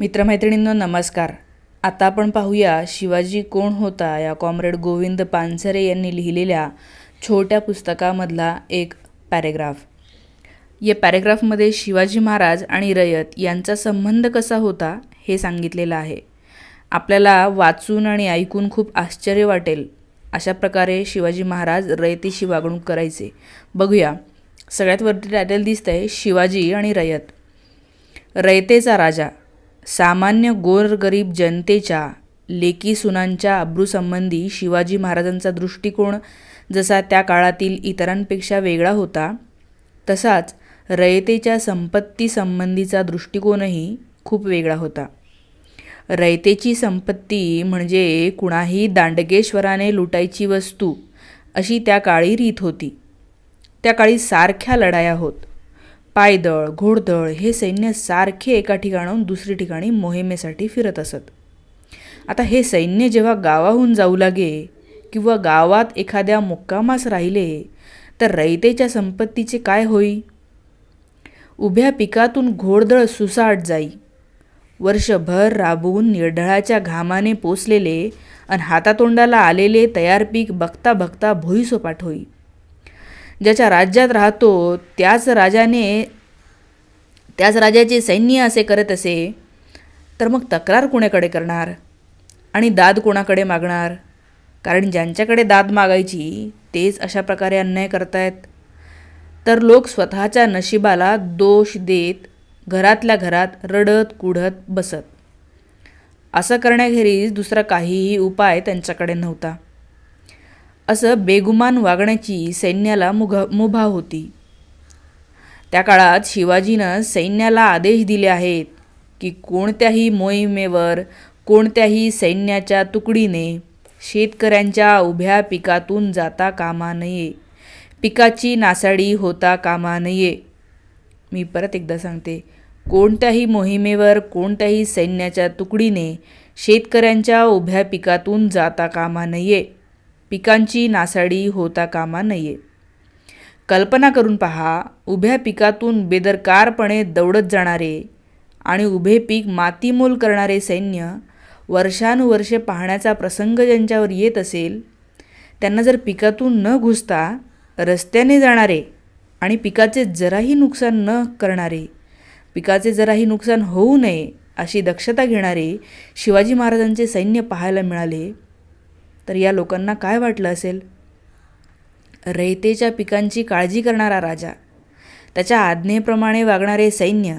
मित्रमैत्रिणींनो नमस्कार. आता आपण पाहूया शिवाजी कोण होता या कॉम्रेड गोविंद पानसरे यांनी लिहिलेल्या छोट्या पुस्तकामधला एक पॅरेग्राफ. या पॅरेग्राफमध्ये शिवाजी महाराज आणि रयत यांचा संबंध कसा होता हे सांगितलेलं आहे. आपल्याला वाचून आणि ऐकून खूप आश्चर्य वाटेल अशा प्रकारे शिवाजी महाराज रयतेशी वागणूक करायचे. बघूया. सगळ्यात वरती टायटल दिसतंय शिवाजी आणि रयत. रयतेचा राजा. सामान्य गोरगरीब जनतेच्या लेकी सुनांच्या अब्रूसंबंधी शिवाजी महाराजांचा दृष्टिकोन जसा त्या काळातील इतरांपेक्षा वेगळा होता तसाच रयतेच्या संपत्तीसंबंधीचा दृष्टिकोनही खूप वेगळा होता. रयतेची संपत्ती म्हणजे कुणाही दांडगेश्वराने लुटायची वस्तू अशी त्या काळी रीत होती. त्या काळी सारख्या लढाया होत. पायदळ घोडदळ हे सैन्य सारखे एका ठिकाणाहून दुसरी ठिकाणी मोहिमेसाठी फिरत असत. आता हे सैन्य जेव्हा गावाहून जाऊ लागे किंवा गावात एखाद्या मुक्कामास राहिले तर रयतेच्या संपत्तीचे काय होई? उभ्या पिकातून घोडदळ सुसाट जाई. वर्षभर राबवून निर्ढळाच्या घामाने पोचलेले आणि हातातोंडाला आलेले तयार पीक बघता बघता भुईसोपाट होई. ज्याच्या राज्यात राहतो त्याच राजाने त्याच राजाचे सैन्य असे करत असे तर मग तक्रार कोणाकडे करणार? आणि दाद कोणाकडे मागणार? कारण ज्यांच्याकडे दाद मागायची तेच अशा प्रकारे अन्याय करतायत. तर लोक स्वतःच्या नशिबाला दोष देत घरातल्या घरात रडत कुढत बसत. असं करण्याखेरीज दुसरा काहीही उपाय त्यांच्याकडे नव्हता. असं बेगुमान वागण्याची सैन्याला मुघ मुभा होती. त्या काळात शिवाजीनं सैन्याला आदेश दिले आहेत की कोणत्याही मोहिमेवर कोणत्याही सैन्याच्या तुकडीने शेतकऱ्यांच्या उभ्या पिकातून जाता कामा नये. पिकाची नासाडी होता कामा नये. मी परत एकदा सांगते कोणत्याही मोहिमेवर कोणत्याही सैन्याच्या तुकडीने शेतकऱ्यांच्या उभ्या पिकातून जाता कामा नये. पिकांची नासाडी होता कामा नये. कल्पना करून पहा उभ्या पिकातून बेदरकारपणे दौडत जाणारे आणि उभे पीक मातीमोल करणारे सैन्य वर्षानुवर्षे पाहण्याचा प्रसंग ज्यांच्यावर येत असेल त्यांना जर पिकातून न घुसता रस्त्याने जाणारे आणि पिकाचे जराही नुकसान न करणारे पिकाचे जराही नुकसान होऊ नये अशी दक्षता घेणारे शिवाजी महाराजांचे सैन्य पाहायला मिळाले तर या लोकांना काय वाटलं असेल? रयतेच्या पिकांची काळजी करणारा राजा त्याच्या आज्ञेप्रमाणे वागणारे सैन्य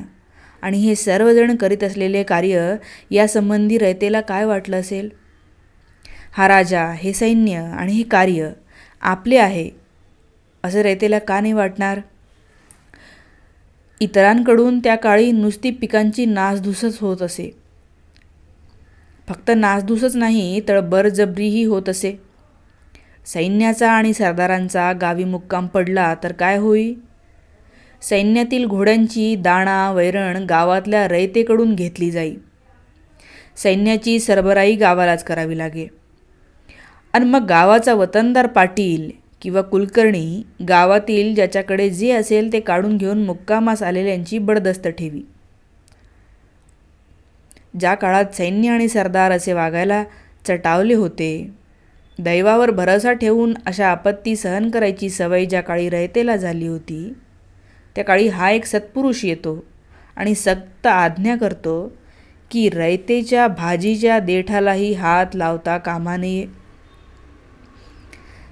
आणि हे सर्वजण करीत असलेले कार्य यासंबंधी रयतेला काय वाटलं असेल? हा राजा हे सैन्य आणि हे कार्य आपले आहे असं रयतेला का नाही वाटणार? इतरांकडून त्या काळी नुसती पिकांची नासधूसच होत असे. फक्त नासधूसच नाही तर बरजबरीही होत असे. सैन्याचा आणि सरदारांचा गावी मुक्काम पडला तर काय होई? सैन्यातील घोड्यांची दाणा वैरण गावातल्या रयतेकडून घेतली जाई. सैन्याची सरबराई गावालाच करावी लागे. आणि मग गावाचा वतनदार पाटील किंवा कुलकर्णी गावातील ज्याच्याकडे जे असेल ते काढून घेऊन मुक्कामास आलेल्यांची बडदस्त ठेवी. ज्या काळात सैन्य आणि सरदार असे वागायला चटावले होते. दैवावर भरोसा ठेवून अशा आपत्ती सहन करायची सवय ज्या काळी रयतेला झाली होती त्या काळी हा एक सत्पुरुष येतो आणि सक्त आज्ञा करतो की रयतेच्या भाजीच्या देठालाही हात लावता कामा नये.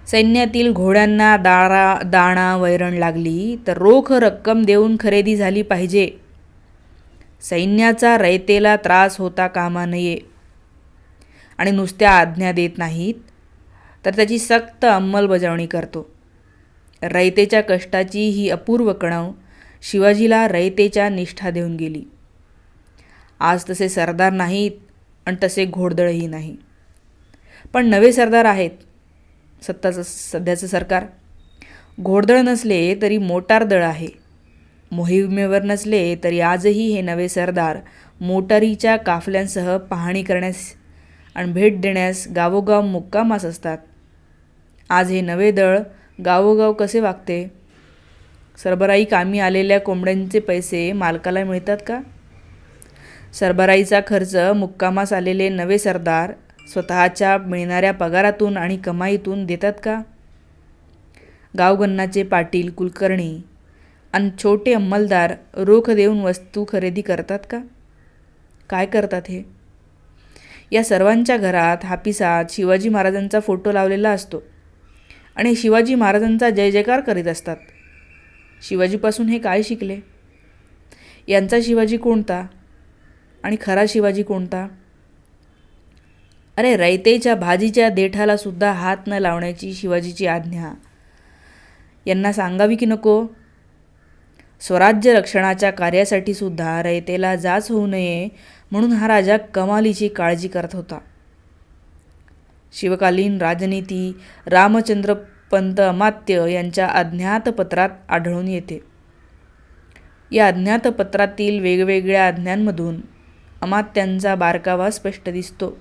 सैन्यातील घोड्यांना दारा दाणा वैरण लागली तर रोख रक्कम देऊन खरेदी झाली पाहिजे. सैन्याचा रयतेला त्रास होता कामा नये आणि नुसत्या आज्ञा देत नाहीत तर त्याची सक्त अंमलबजावणी करतो. रयतेच्या कष्टाची ही अपूर्व कणव शिवाजीला रयतेच्या निष्ठा देऊन गेली. आज तसे सरदार नाहीत आणि तसे घोडदळही नाही. पण नवे सरदार आहेत सत्ताचं सध्याचं सरकार. घोडदळ नसले तरी मोटार दळ आहे. मोहिमेवर नसले तरी आजही हे नवे सरदार मोटारीच्या काफल्यांसह पाहणी करण्यास आणि भेट देण्यास गावोगाव मुक्कामास असतात. आज हे नवे दळ गावोगाव कसे वागते? सरबराई कामी आलेल्या कोंबड्यांचे पैसे मालकाला मिळतात का? सरबराईचा खर्च मुक्कामास आलेले नवे सरदार स्वतःच्या मिळणाऱ्या पगारातून आणि कमाईतून देतात का? गावगन्नाचे पाटील कुलकर्णी आणि छोटे अंमलदार रोख देऊन वस्तू खरेदी करतात का? काय करतात हे? या सर्वांच्या घरात हापिसात शिवाजी महाराजांचा फोटो लावलेला असतो. आणि शिवाजी महाराजांचा जय जयकार करीत असतात. शिवाजीपासून हे काय शिकले? यांचा शिवाजी कोणता? आणि खरा शिवाजी कोणता? अरे रयतेच्या भाजीच्या देठाला सुद्धा हात न लावण्याची शिवाजीची आज्ञा. यांना सांगावी की नको? स्वराज्य रक्षणाच्या कार्यासाठी सुद्धा रयतेला जाच होऊ नये म्हणून हा राजा कमालीची काळजी करत होता. शिवकालीन राजनीती रामचंद्र पंत अमात्य यांच्या अज्ञातपत्रात आढळून येते. या अज्ञातपत्रातील वेगवेगळ्या आज्ञांमधून अमात्यांचा बारकावा स्पष्ट दिसतो.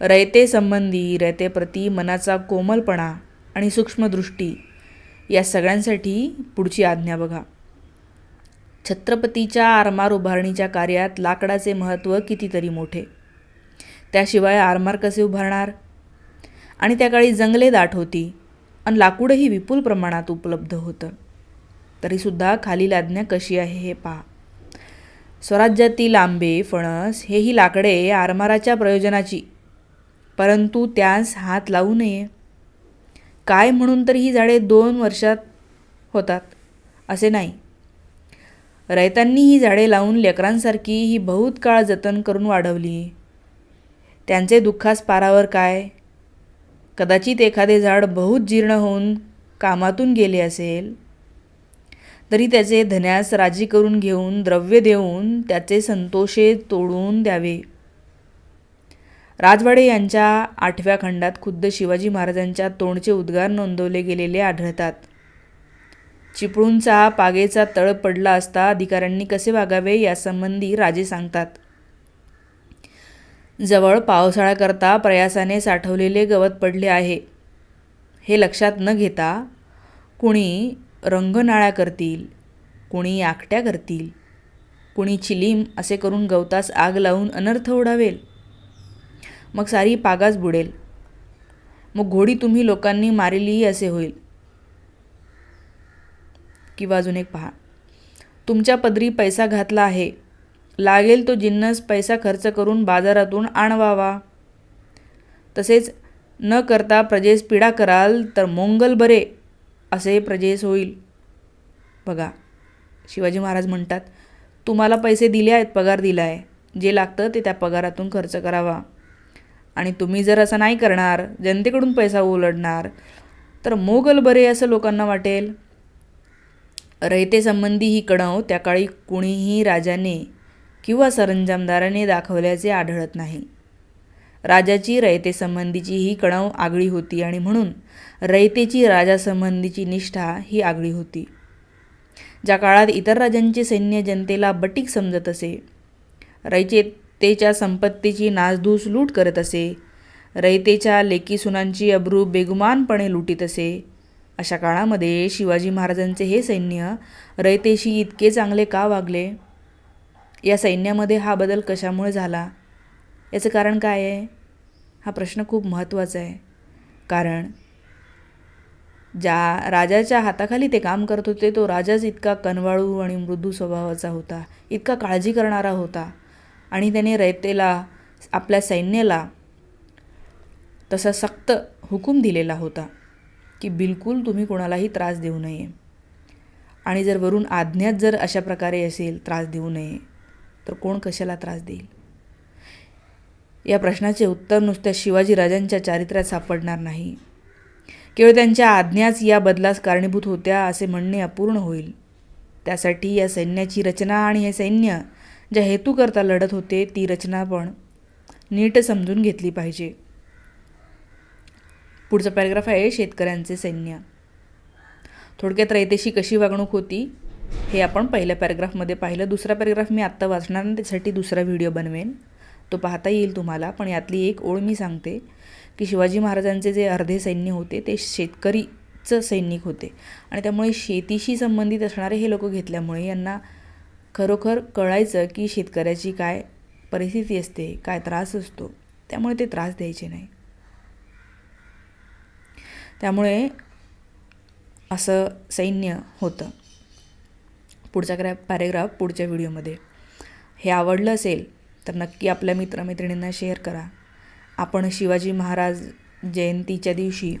रयतेसंबंधी रयतेप्रती मनाचा कोमलपणा आणि सूक्ष्मदृष्टी या सगळ्यांसाठी पुढची आज्ञा बघा. छत्रपतीच्या आरमार उभारणीच्या कार्यात लाकडाचे महत्त्व कितीतरी मोठे. त्याशिवाय आरमार कसे उभारणार? आणि त्या काळी जंगले दाट होती आणि लाकूडही विपुल प्रमाणात उपलब्ध होतं. तरीसुद्धा खालील आज्ञा कशी आहे हे पहा. स्वराज्यातील आंबे फणस हेही लाकडे आरमाराच्या प्रयोजनाची परंतु त्यास हात लावू नये. काय म्हणून तर ही झाडे दोन वर्षात होतात? असे नाही. रयतांनी ही झाडे लावून लेकरांसारखी ही बहुत काळ जतन करून वाढवली. त्यांचे दुःखास पारावर काय? कदाचित एखादे झाड बहुत जीर्ण होऊन कामातून गेले असेल तरी त्याचे धन्यास राजी करून घेऊन द्रव्य देऊन त्याचे संतोषे तोडून द्यावे. राजवाडे यांच्या आठव्या खंडात खुद्द शिवाजी महाराजांच्या तोंडचे उद्गार नोंदवले गेलेले आढळतात. चिपळूणचा पागेचा तळ पडला असता अधिकाऱ्यांनी कसे वागावे यासंबंधी राजे सांगतात. जवळ पावसाळ्याकरता प्रयासाने साठवलेले गवत पडले आहे. हे लक्षात न घेता कुणी रंगनाळ्या करतील कुणी आकट्या करतील कुणी चिलीम असे करून गवतास आग लावून अनर्थ ओढावेल मग सारी पागाच बुडेल. मग घोडी तुम्ही लोकांनी मारिलीही असे होईल. किंवा अजून एक पहा. तुमच्या पदरी पैसा घातला आहे. लागेल तो जिन्नस पैसा खर्च करून बाजारातून आणवावा तसेच न करता प्रजेस पीडा कराल तर मोंगल बरे असे प्रजेस होईल. बघा शिवाजी महाराज म्हणतात तुम्हाला पैसे दिले आहेत पगार दिला आहे जे लागतं ते त्या पगारातून खर्च करावा. आणि तुम्ही जर असं नाही करणार जनतेकडून पैसा उलडणार तर मोगल बरे असं लोकांना वाटेल. रयतेसंबंधी ही कणव त्या काळी कुणीही राजाने किंवा सरंजामदाराने दाखवल्याचे आढळत नाही. राजाची रयतेसंबंधीची ही कणव आगळी होती आणि म्हणून रयतेची राजासंबंधीची निष्ठा ही आगळी होती. ज्या काळात इतर राजांचे सैन्य जनतेला बटीक समजत असे रयतेच्या संपत्तीची नासधूस लूट करत असे. रयतेच्या लेकी सुनांची अब्रू बेगुमानपणे लुटीत असे. अशा काळामध्ये शिवाजी महाराजांचे हे सैन्य रयतेशी इतके चांगले का वागले? या सैन्यामध्ये हा बदल कशामुळे झाला? याचं कारण काय आहे? हा प्रश्न खूप महत्त्वाचा आहे. कारण ज्या राजाच्या हाताखाली ते काम करत होते तो राजाच इतका कनवाळू आणि मृदू स्वभावाचा होता. इतका काळजी करणारा होता. आणि त्याने रयतेला आपल्या सैन्याला तसा सक्त हुकूम दिलेला होता की बिलकुल तुम्ही कोणालाही त्रास देऊ नये. आणि जर वरून आज्ञात जर अशा प्रकारे असेल त्रास देऊ नये तर कोण कशाला त्रास देईल? या प्रश्नाचे उत्तर नुसत्या शिवाजी राजांच्या चारित्र्यात सापडणार नाही. केवळ त्यांच्या आज्ञाच या बदलास कारणीभूत होत्या असे म्हणणे अपूर्ण होईल. त्यासाठी या सैन्याची रचना आणि हे सैन्य ज्या हेतूकरता लढत होते ती रचना पण नीट समजून घेतली पाहिजे. पुढचा पॅराग्राफ आहे शेतकऱ्यांचे सैन्य. थोडक्यात रयतेशी कशी वागणूक होती हे आपण पहिल्या पॅराग्राफमध्ये पाहिलं. दुसरा पॅराग्राफ मी आत्ता वाचणार आणि त्यासाठी दुसरा व्हिडिओ बनवेन. तो पाहता येईल तुम्हाला पण यातली एक ओळ मी सांगते की शिवाजी महाराजांचे जे अर्धे सैन्य होते ते शेतकरीचं सैनिक होते. आणि त्यामुळे शेतीशी संबंधित असणारे हे लोक घेतल्यामुळे यांना खरोखर कळायचं की शेतकऱ्याची काय परिस्थिती असते काय त्रास असतो त्यामुळे ते त्रास द्यायचे नाही. त्यामुळे असं सैन्य होतं. पुढचा क्रॅ पॅरेग्राफ पुढच्या व्हिडिओमध्ये हे आवडलं असेल तर नक्की आपल्या मित्रमैत्रिणींना शेअर करा. आपण शिवाजी महाराज जयंतीच्या दिवशी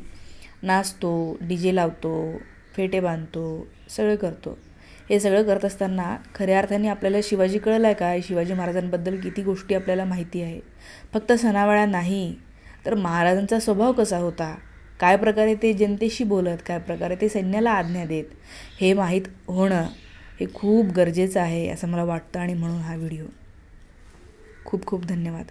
नाचतो डी जे लावतो फेटे बांधतो सगळं करतो. हे सगळं करत असताना खऱ्या अर्थाने आपल्याला शिवाजी कळलं आहे काय शिवाजी महाराजांबद्दल किती गोष्टी आपल्याला माहिती आहे फक्त सणावाळा नाही तर महाराजांचा स्वभाव कसा होता? काय प्रकारे ते जनतेशी बोलत काय प्रकारे ते सैन्याला आज्ञा देत हे माहीत होणं हे खूप गरजेचं आहे असं मला वाटतं आणि म्हणून हा व्हिडिओ. खूप खूप धन्यवाद.